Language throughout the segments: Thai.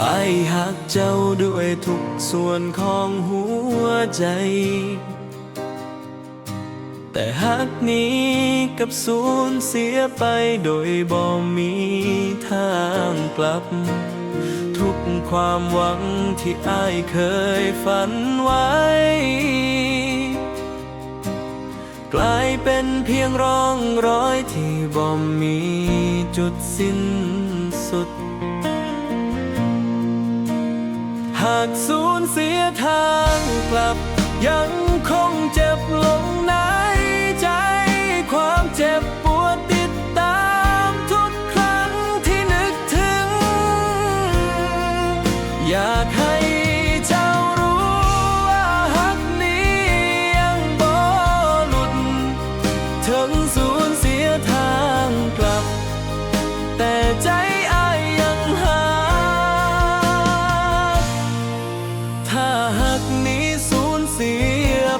ไอหักเจ้าด้วยทุกส่วนของหัวใจ แต่หักนี้กับสูญเสียไปโดยบ่มีทางกลับ ทุกความหวังที่ไอเคยฝันไว้ กลายเป็นเพียงร่องรอยที่บ่มีจุดสิ้นสุดากสูญเสียทางกลับ ยังคงเจ็บลงในใจ ความเจ็บปวดติดตามทุกครั้งที่นึกถึง อยาก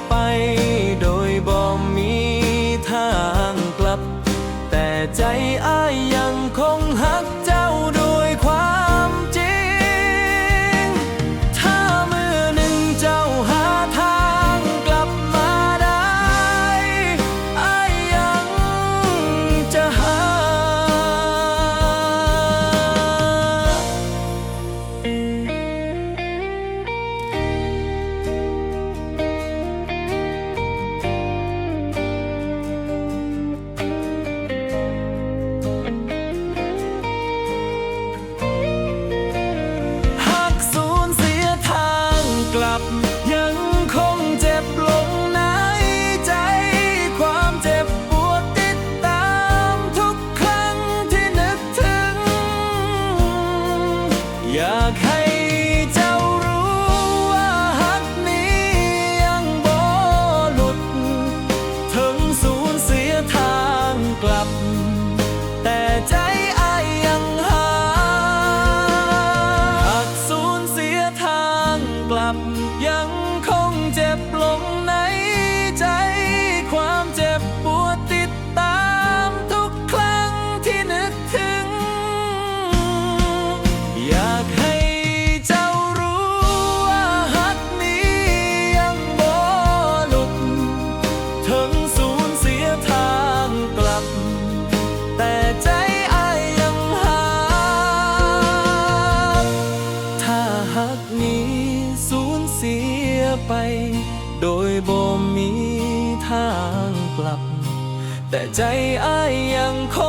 ไป อ ไป โดยบ่มีทางกลับ แต่ใจอ้ายยังคง